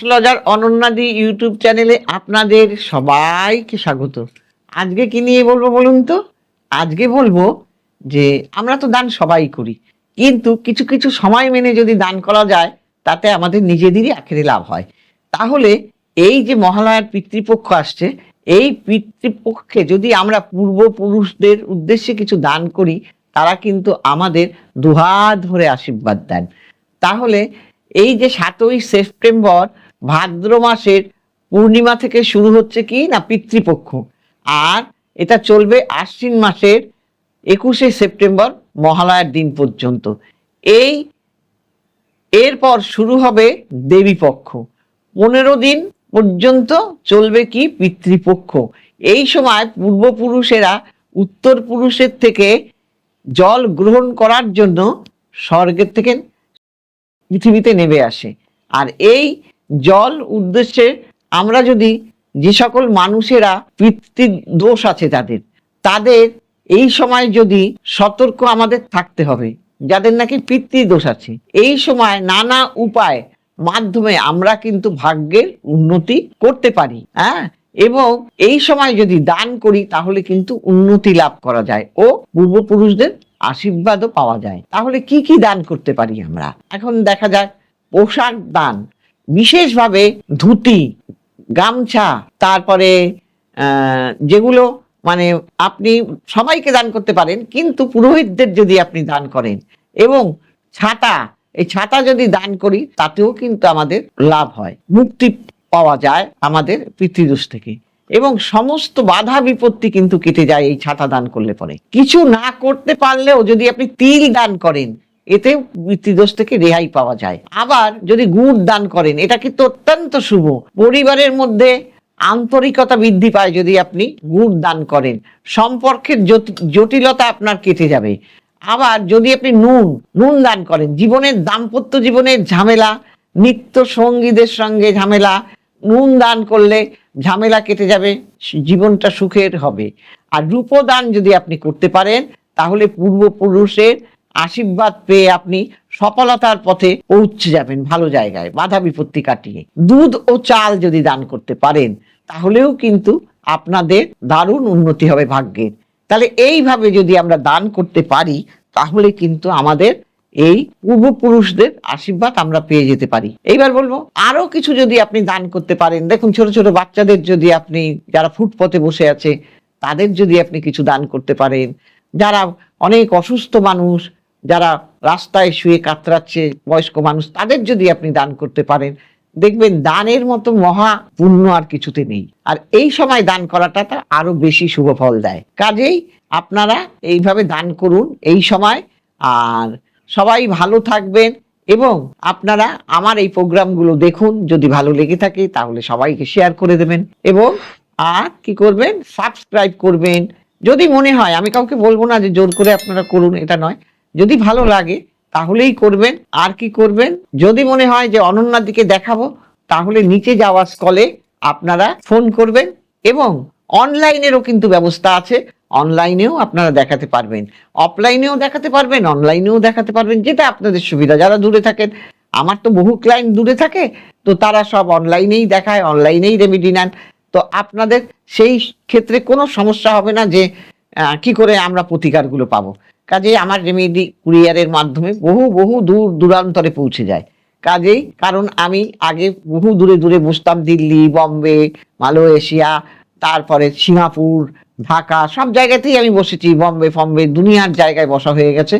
Astrologer অনন্যাদি YouTube চ্যানেলে আপনাদের সবাইকে স্বাগত। আজকে কি নিয়ে বলব বলুন তো? আজকে বলব যে আমরা তো দান সবাই করি, কিন্তু কিছু কিছু সময় মেনে যদি দান করা যায়, তাতে আমাদের নিজেদেরই আখেরে লাভ হয়। তাহলে এই যে মহালয়ার পিতৃপক্ষ আসছে, এই পিতৃপক্ষে যদি আমরা পূর্বপুরুষদের উদ্দেশ্যে কিছু দান করি, তারা কিন্তু আমাদের দুহাত ধরে আশীর্বাদ দেন। তাহলে এই যে সাতই সেপ্টেম্বর ভাদ্র মাসের পূর্ণিমা থেকে শুরু হচ্ছে কি না পিতৃপক্ষ। আর এটা চলবে আশ্বিন মাসের একুশে সেপ্টেম্বর মহালয়ার দিন পর্যন্ত। এই এরপর শুরু হবে দেবীপক্ষ। পনেরো দিন পর্যন্ত চলবে কি পিতৃপক্ষ। এই সময় পূর্বপুরুষেরা উত্তর পুরুষের থেকে জল গ্রহণ করার জন্য স্বর্গের থেকে পৃথিবীতে নেমে আসে। আর এই জল উদ্দেশ্যে আমরা যদি যে সকল মানুষেরা পিতৃ দোষ আছে তাদের তাদের এই সময় যদি সতর্ক আমাদের থাকতে হবে, যাদের নাকি পিতৃ দোষ আছে, এই সময় নানা উপায় মাধ্যমে আমরা কিন্তু ভাগ্যের উন্নতি করতে পারি হ্যাঁ? এবং এই সময় যদি দান করি, তাহলে কিন্তু উন্নতি লাভ করা যায় ও পূর্বপুরুষদের আশীর্বাদও পাওয়া যায়। তাহলে কি কি দান করতে পারি আমরা? এখন দেখা যাক, পোশাক দান। বিশেষভাবে ধুতি, গামছা, তারপরে যেগুলো মানে আপনি সবাইকে দান করতে পারেন, কিন্তু পুরোহিতদের যদি আপনি দান করেন এবং ছাতা, এই ছাতা যদি দান করি, তাতেও কিন্তু আমাদের লাভ হয়। মুক্তি পাওয়া যায় আমাদের পিতৃদোষ থেকে। এবং সমস্ত বাধা বিপত্তি কিন্তু কেটে যায় এই ছাতা দান করলে পরে। কিছু না করতে পারলেও যদি আপনি তিল দান করেন এতেও পিতৃদোষ থেকে রেহাই পাওয়া যায়। আবার যদি গুড় দান করেন, এটা কিন্তু অত্যন্ত শুভ। পরিবারের মধ্যে আন্তরিকতা বৃদ্ধি পায় যদি আপনি গুড় দান করেন। সম্পর্কের জটিলতা আপনার কেটে যাবে। আবার যদি আপনি নুন নুন দান করেন, জীবনের দাম্পত্য জীবনের ঝামেলা, নিত্য সঙ্গীদের সঙ্গে ঝামেলা, নুন দান করলে ঝামেলা কেটে যাবে, জীবনটা সুখের হবে। আর রূপদান যদি আপনি করতে পারেন, তাহলে পূর্বপুরুষের আশীর্বাদ পেয়ে আপনি সফলতার পথে পৌঁছে যাবেন ভালো জায়গায়, বাধা বিপত্তি কাটিয়ে। দুধ ও চাল যদি দান করতে পারেন, তাহলেও কিন্তু আপনাদের দারুণ উন্নতি হবে ভাগ্যের। তাহলে এইভাবে যদি আমরা দান করতে পারি, তাহলে কিন্তু আমাদের এই পূর্বপুরুষদের আশীর্বাদ আমরা পেয়ে যেতে পারি। এইবার বলব আরও কিছু যদি আপনি দান করতে পারেন, দেখুন ছোট ছোট বাচ্চাদের যদি আপনি, যারা ফুটপথে বসে আছে, তাদের যদি আপনি কিছু দান করতে পারেন। যারা অনেক অসুস্থ মানুষ যারা রাস্তায় শুয়ে কাতরাচ্ছে, বয়স্ক মানুষ, তাদের যদি আপনি দান করতে পারেন, দেখবেন দানের মতো মহা পুণ্য আর কিছুতে নেই। আর এই সময় দান করাটা তা আরও বেশি শুভ ফল দেয়। কাজেই আপনারা এইভাবে দান করুন এই সময়। আর সবাই ভালো থাকবেন এবং আপনারা আমার এই প্রোগ্রামগুলো দেখুন। যদি ভালো লেগে থাকে, তাহলে সবাইকে শেয়ার করে দেবেন। এবং আর কি করবেন? সাবস্ক্রাইব করবেন। যদি মনে হয়, আমি কাউকে বলব না যে জোর করে আপনারা করুন, এটা নয়। যদি ভালো লাগে, তাহলেই করবেন। আর কি করবেন? যদি মনে হয় যে অনন্যার দিকে দেখাবো, তাহলে নিচে যাওয়া স্কলে আপনারা ফোন করবেন এবং অনলাইনেরও কিন্তু ব্যবস্থা আছে। অনলাইনেও আপনারা দেখাতে পারবেন। অফলাইনেও দেখাতে পারবেন, অনলাইনেও দেখাতে পারবেন, যেটা আপনাদের সুবিধা। যারা দূরে থাকেন, আমার তো বহু ক্লায়েন্ট দূরে থাকে, তো তারা সব অনলাইনেই দেখায়, অনলাইনেই রেমেডি নেন। তো আপনাদের সেই ক্ষেত্রে কোনো সমস্যা হবে না যে কি করে আমরা প্রতিকারগুলো পাবো। কাজেই আমার রেমেডি কুরিয়ারের মাধ্যমে বহু বহু দূর দূরান্তরে পৌঁছে যায়। কাজেই কারণ আমি আগে বহু দূরে দূরে বসতাম, দিল্লি, বম্বে, মালয়েশিয়া, তারপরে সিঙ্গাপুর, ঢাকা, সব জায়গাতেই আমি বসেছি, বম্বে, ফম্বে, দুনিয়ার জায়গায় বসা হয়ে গেছে।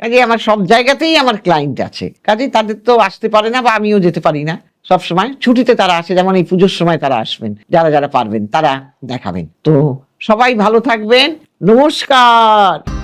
কাজে আমার সব জায়গাতেই আমার ক্লায়েন্ট আছে। কাজেই তাদের তো আসতে পারে না বা আমিও যেতে পারি না। সব সময় ছুটিতে তারা আসে, যেমন এই পুজোর সময় তারা আসবেন, যারা যারা পারবেন, তারা দেখাবেন। তো সবাই ভালো থাকবেন। নমস্কার!